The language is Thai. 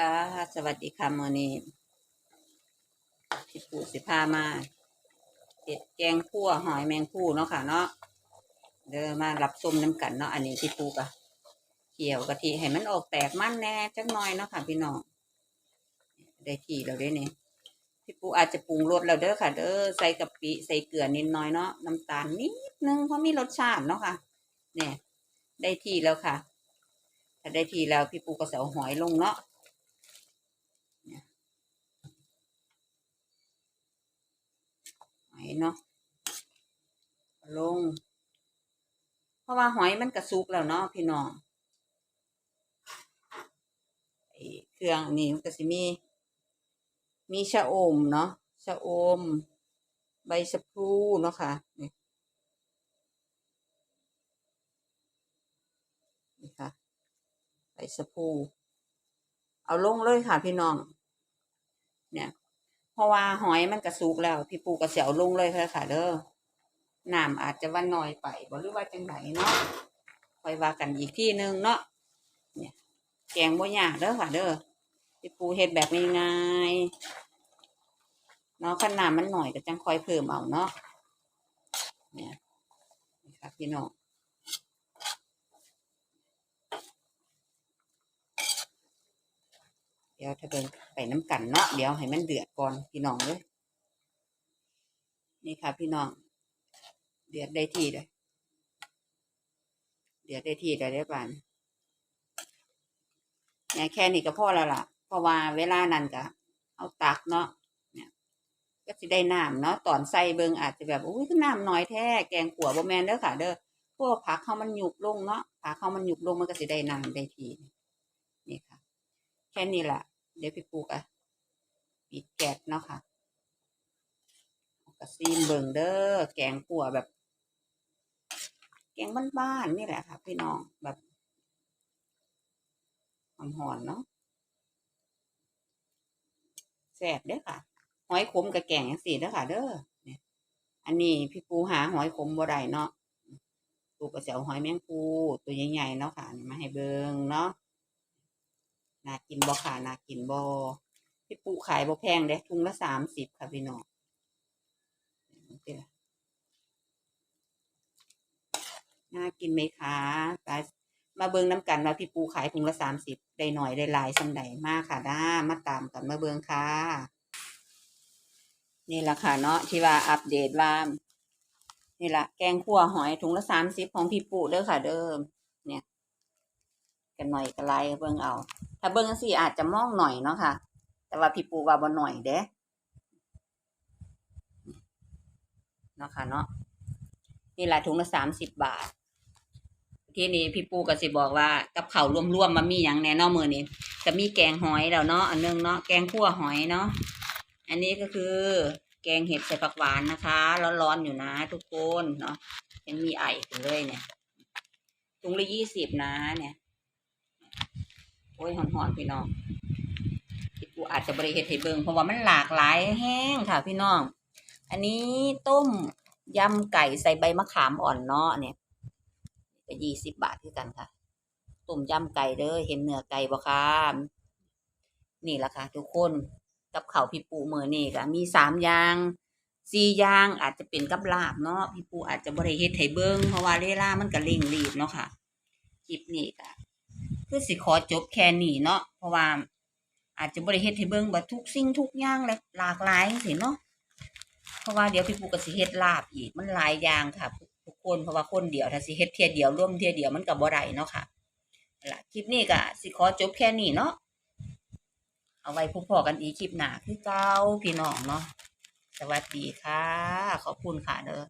ค่ะ สวัสดีค่ะมือนี้พี่ปูสิพามาเห็ดแกงคั่วหอยแมงผู้เนาะค่ะ เนาะเด้อมารับส้มน้ำกันเนาะอันนี้พี่ปูกะเกี่ยวกะทิให้มันออกแตกมั่นแน่จักหน่อยเนาะค่ะ พี่น้องได้ที่แล้วด้เนี่ยพี่ปูอาจจะปรุงรสแล้วเด้อค่ะ เด้อใส่กะปิใส่เกลือนิดหน่อยเนาะน้ำตาลนิดนึงเพราะมีรสชาติเนาะค่ะ เนี่ย ได้ที่แล้วค่ะ ถ้าได้ที่แล้วพี่ปูก็เอาหอยลงเนาะ หอย เนาะลง เพราะว่าหอยมันกระซุกแล้วเนาะพี่น้องไอ้เครื่องนี่มันก็สิมี มีชะอมเนาะชะอม ใบสะพลูเนาะค่ะนี่นี่ค่ะใบสะพลูเอาลงเลยค่ะพี่น้อง เนี่ย ราะว่าหอยมันกระสุกแล้ว พี่ปูกระเสียวลงเลยค่ะค่ะเด้อน้ำอาจจะว่าน้อยไปบ่หรือว่าจังไหนเนาะคอยว่ากันอีกที่หนึ่งเนาะเนี่ยแกงบ่ยากเด้อค่ะเด้อพี่ปูเฮ็ดแบบง่ายๆเนาะขนาดมันหน่อยก็จังคอยเพิ่มเอาเนาะเนี่ยค่ะพี่น้อง เดี๋ยวถ้าเบิ่งไปน้ำกันเนาะเดี๋ยวให้มันเดือดก่อนพี่น้องเลยนี่ค่ะพี่น้อง เดือดได้ที่เลยเดือดได้ที่ได้ได้ปานเนี่ยแค่นี้ก็พอแล้วล่ะ เพราะว่าเวลานั้นก็เอาตักเนาะเนี่ยก็สิได้น้ำเนาะตอนใส่เบิงอาจจะแบบอุ้ยน้ำน้อยแท้แกงขัวบ่แมนเด้อค่ะ เด้อพวกผักเขามันหยุบลงเนาะผักเขามันหยุบลงมันก็สิได้น้ำได้ทีนี่ค่ะ แค่นี้แหละ เดี๋ยวพี่ปูกอะปิดแก๊สเนาะค่ะก็ซีมเบิงเด้อแกงขัวแบบ แกงบ้านๆนี่แหละค่ะ พี่น้องแบบหอนๆเนาะแซ่บเด้อค่ะ หอยขมกับแกงอย่างสี่เด้อค่ะ เด้อเนี่ยอันนี้พี่ปูหาหอยขมบ่ได้เนาะปูก็จะเอาหอยแมงปูตัวใหญ่ๆเนาะค่ะมาให้เบิงเนาะ น่ากินบ่ค่ะน่ากินบ่พี่ปูขายบ่แพงเด้ทุงละสามสิบค่ะพี่น้องนี่ล่ะน่ากินไหมคะตามาเบิงน้ำกันว่าพี่ปูขายถุงละสามสิบได้หน่อยได้หลายสันใดมากค่ะด้ามาตามกันมาเบิงค่ะ นี่แหละค่ะเนาะที่ว่าอัปเดตว่านี่แหละแกงขั่วหอยถุงละสามสิบของพี่ปูเด้อค่ะเดิม กันหน่อยกันไลเบิ่งเอา ถ้าเบิ่งจังซี่อาจจะมองหน่อยเนาะค่ะ แต่ว่าพี่ปูว่าบ่หน่อยเด้เนาะค่ะเนาะนี่แหละถุงละสามสิบบาท ทีนี้พี่ปูก็สิบอกว่ากับเขารวมๆมามีอย่างแน่นอนมือนี้จะมีแกงหอยแล้วเนาะอันนึงเนาะแกงขั่วหอยเนาะอันนี้ก็คือแกงเห็ดใส่ผักหวานนะคะร้อนๆอยู่นะทุกคนเนาะยังมีไออยู่เลยเนี่ยถุงละยี่สิบนะเนี่ย อ้ยหอนๆพี่น้องพี่ปูอาจจะบริเฮ็ดให้เบิงเพราะว่ามันหลากหลายแห้งค่ะ พี่น้อง อันนี้ต้มยำไก่ใส่ใบมะขามอ่อนเนาะเนี่ยก็ยี่สิบบาทคือกันค่ะต้มยำไก่เด้อเห็นเนื้อไก่บ่คะนี่แหละค่ะ ทุกคนกับเขาพี่ปูมือนี่ก็มีสามอย่างสี่อย่างอาจจะเป็นกับลาบเนาะพี่ปูอาจจะบริเฮ็ดให้เบิงเพราะว่าเวลามันก็เร่งรีบเนาะค่ะคลิปนี้ก็ คือสิขอจบแค่นี้เนาะเพราะว่า อาจจะบริเฮ็ดให้เบิ้งแบบทุกสิ่งทุกอย่างเลยหลากหลายสิเนาะเพราะว่าเดี๋ยวพี่ปูก็สิเฮ็ดลาบอีกมันหลายอย่างค่ะทุกคนเพราะว่าคนเดียวถ้าสิเฮ็ดเทียเดียวร่วมเทียเดียวมันก็บ่ได้เนาะค่ะล่ะคลิปนี้ก็สิขอจบแค่นี้เนาะเอาไว้พบพอกันอีกคลิปหน้าคือเก้าพี่น้องเนาะสวัสดีค่ะ ขอบคุณค่ะเด้อ